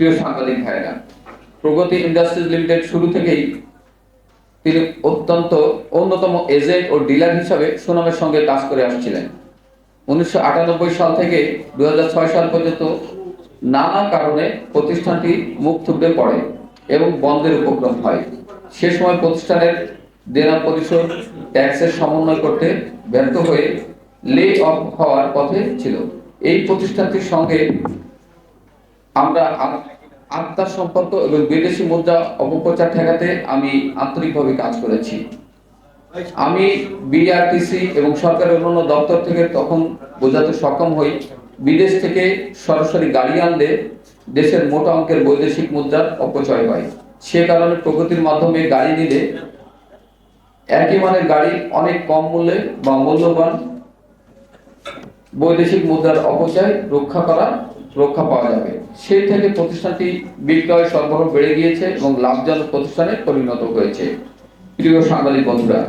প্রিয় সাংবাদিক ভাইরা, প্রগতি ইন্ডাস্ট্রিজ লিমিটেড শুরু থেকেই তিনি অত্যন্ত অন্যতম এজেন্ট ও ডিলার হিসাবে সুনামের সঙ্গে কাজ করে আসছিলেন। উনিশশো সাল থেকে দু সাল পর্যন্ত নানা কারণে প্রতিষ্ঠানটি মুখ থুবড়ে পড়ে এবং বন্ধের উপক্রম হয়। সে সময় প্রতিষ্ঠানের দেনা পরিশোধ, ট্যাক্সের সমন্বয় করতে ব্যর্থ হয়ে লে অফ হওয়ার পথে ছিল। এই প্রতিষ্ঠানটির সঙ্গে আমরা আত্মার সম্পর্ক এবং বিদেশি মুদ্রা, অপপ্রচার ঠেকাতে আমি আন্তরিকভাবে কাজ করেছি। আমি বিআরটিসি এবং সরকারের অন্যান্য দপ্তর থেকে তখন বোঝাতে সক্ষম হই, বিদেশ থেকে সরাসরি গাড়ি আনলে দেশের মোটা অঙ্কের বৈদেশিক মুদ্রার অপচয় হয়। সে কারণে প্রগতির মাধ্যমে গাড়ি নিলে একই মানের গাড়ি অনেক কম মূল্যে বা মূল্যবান বৈদেশিক মুদ্রার অপচয় রক্ষা করা রক্ষা পাওয়া যাবে। সেই থেকে প্রতিষ্ঠানটি বিক্রয় সরবরাহ বেড়ে গিয়েছে এবং লাভজনক প্রতিষ্ঠানে পরিণত হয়েছে। প্রিয় সাংবাদিক বন্ধুরা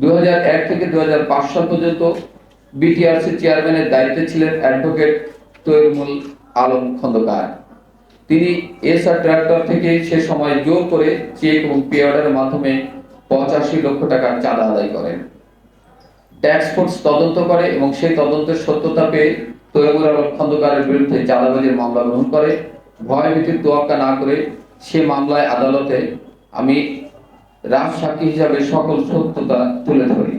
দু হাজার এক থেকে দু সাল পর্যন্ত বিটিআরসি চেয়ারম্যানের দায়িত্বে ছিলেন অ্যাডভোকেট তৈরুমুল আলম খন্দকার। তিনি এসআর ট্রাক্টর থেকে সে সময় জোর করে চেক এবং পে অর্ডারের মাধ্যমে পঁচাশি লক্ষ টাকার চাঁদা আদায় করেন। ট্যাক্স ফোর্স তদন্ত করে এবং সেই তদন্তের সত্যতা পেয়ে তৈমুর আলম খন্দকারের বিরুদ্ধে চাঁদাবাজির মামলা গ্রহণ করে। ভয় ভয়ভীতির তোয়াক্কা না করে সে মামলায় আদালতে আমি রাজ সাক্ষী হিসাবে সকল সত্যতা তুলে ধরি।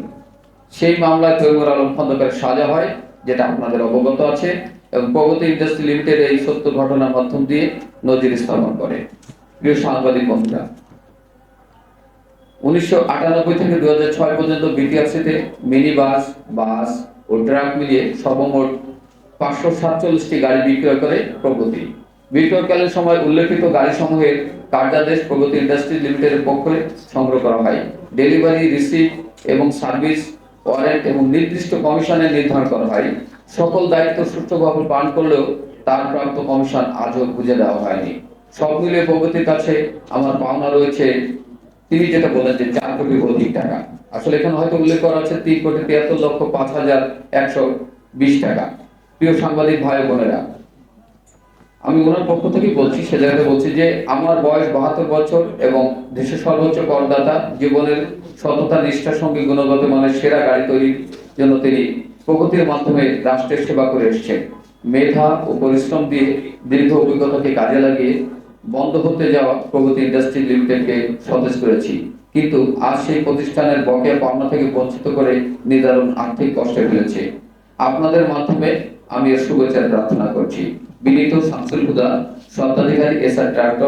সেই মামলায় তৈমুর আলম খন্দকারের সাজা হয়, যেটা আপনাদের অবগত আছে, এবং প্রগতি ইন্ডাস্ট্রি লিমিটেড এই সত্য ঘটনার মাধ্যম দিয়ে নজির স্থাপন করে। প্রিয় সাংবাদিক বন্ধুরা উনিশশো আটানব্বই থেকে দু হাজার ছয় পর্যন্ত বিটিআরসিতে মিনি বাস বাস ও ট্রাক মিলিয়ে সর্বমোট পাঁচশো সাতচল্লিশটি গাড়ি বিক্রয় করে প্রগতি। বিক্রয়কালীন সময় উল্লেখিত গাড়ি সমূহের কার্যাদেশ প্রগতি ইন্ডাস্ট্রি লিমিটেডের পক্ষে সংগ্রহ করা হয়। ডেলিভারি, রিসিভ এবং সার্ভিস, ওয়ারেন্ট এবং নির্দিষ্ট কমিশনে নির্ধারণ করা হয়। সকল দায়িত্ব সুষ্ঠুভাবে পালন করলেও তার প্রাপ্ত কমিশন আজও বুঝে দেওয়া হয়নি। সব মিলিয়ে প্রগতির কাছে আমার পাওনা রয়েছে তিনি যেটা বলেন যে চার কোটি অধিক টাকা। আসলে এখানে হয়তো উল্লেখ করা আছে তিন কোটি তিয়াত্তর লক্ষ পাঁচ হাজার একশো বিশ টাকা। প্রিয় সাংবাদিক ভাই বোনেরা, আমি ওনার পক্ষ থেকে বলছি, সে জায়গাতে বলছি যে আমার বয়স বাহাত্তর বছর এবং দেশের সর্বোচ্চ করদাতা জীবনের সততা, নিষ্ঠার সঙ্গে গুণগত মানের সেরা গাড়ি তৈরির জন্য তিনি প্রগতির মাধ্যমে রাষ্ট্রের সেবা করে এসেছেন। মেধা ও পরিশ্রম দিয়ে দীর্ঘ অভিজ্ঞতাকে কাজে লাগিয়ে বন্ধ হতে যাওয়া প্রগতি ইন্ডাস্ট্রি লিমিটেডকে সতেজ করেছি। কিন্তু আজ সেই প্রতিষ্ঠানের বকেয়া পাওনা থেকে বঞ্চিত করে নিদারুণ আর্থিক কষ্টে ফেলেছে। আপনাদের মাধ্যমে আমি এর শুভেচ্ছা প্রার্থনা করছি। বিনীত শামসুল হুদা, স্বত্বাধিকারী এসআর ট্রাক্টর